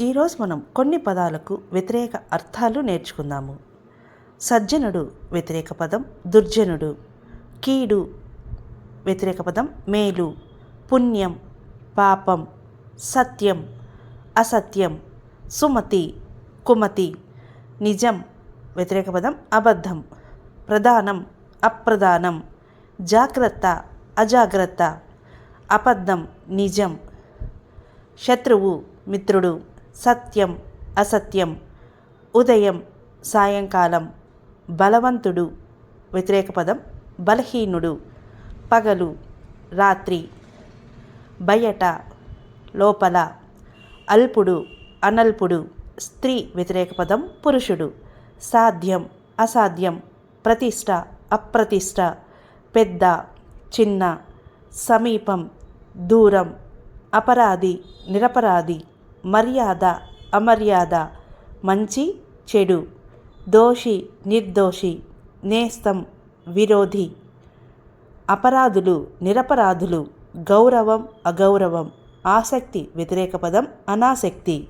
ఈరోజు మనం కొన్ని పదాలకు వ్యతిరేక అర్థాలు నేర్చుకుందాము. సజ్జనుడు వ్యతిరేక పదం దుర్జనుడు. కీడు వ్యతిరేక పదం మేలు. పుణ్యం పాపం. సత్యం అసత్యం. సుమతి కుమతి. నిజం వ్యతిరేక పదం అబద్ధం. ప్రధానం అప్రధానం. జాగ్రత్త అజాగ్రత్త. అబద్ధం నిజం. శత్రువు మిత్రుడు. సత్యం అసత్యం ఉదయం సాయంకాలం బలవంతుడు వ్యతిరేక పదం బలహీనుడు పగలు రాత్రి బయట లోపల అల్పుడు అనల్పుడు స్త్రీ వ్యతిరేక పదం పురుషుడు సాధ్యం అసాధ్యం ప్రతిష్ట అప్రతిష్ట పెద్ద చిన్న సమీపం దూరం అపరాధి నిరపరాధి మర్యాద అమర్యాద మంచి చెడు దోషి నిర్దోషి నేస్తం విరోధి అపరాధులు నిరపరాధులు గౌరవం అగౌరవం ఆసక్తి వ్యతిరేక పదం అనాసక్తి.